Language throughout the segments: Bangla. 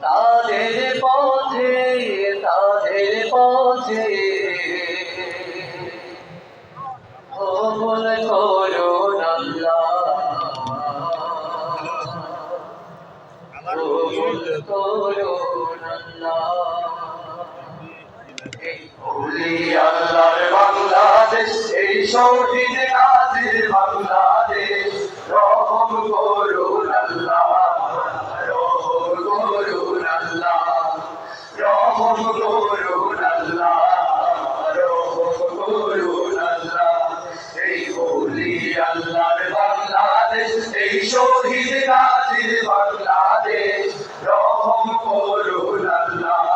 তাদের পথে তাদের পথে। কবুল করুন আল্লাহ। কবুল করুন আল্লাহ। এই আল্লাহর বাংলাদেশ, এই শহীদ কাজের আল্লাহর বাংলাদেশ, এই শহীদ গাজীর বাংলাদেশ, রহম করুন আল্লাহ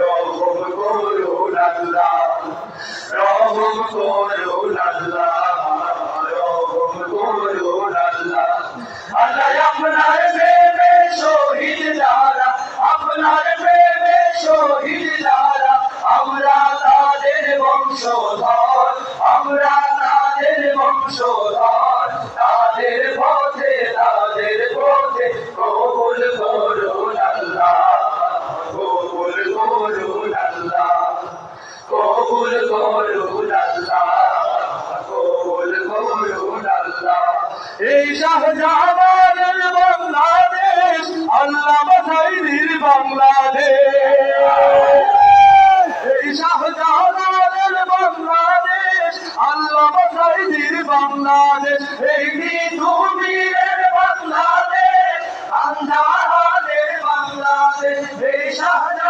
রহম করুন আল্লাহ রহম করুন আল্লাহ রহম করুন আল্লাহ আল্লাহ আপনার বংশধর তাদের পথে তাদের পথে কবুল করুন আল্লাহ, কবুল করুন আল্লাহ, কবুল করুন আল্লাহ। কবুল করুন আল্লাহ এই শাহজাহানের বাংলাদেশ, আল্লাহ বাসাইদির বাংলাদেশ। বাংলাদেশ এই মৃত্যুবীরের বাংলাদেশ আন্ধারের বাংলাদেশ এই শাহজাহানের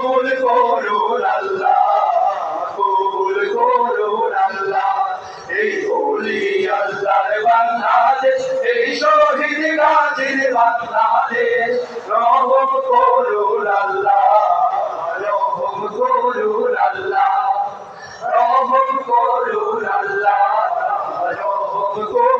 কবুল করুন আল্লাহ, কবুল করুন আল্লাহ। এই বলি আল্লাহর বাংলাদেশ এই শহীদ গাজীর বাংলাদেশ রহম করুন আল্লাহ, রহম করুন আল্লাহ, রহম করুন আল্লাহ, রহম করুন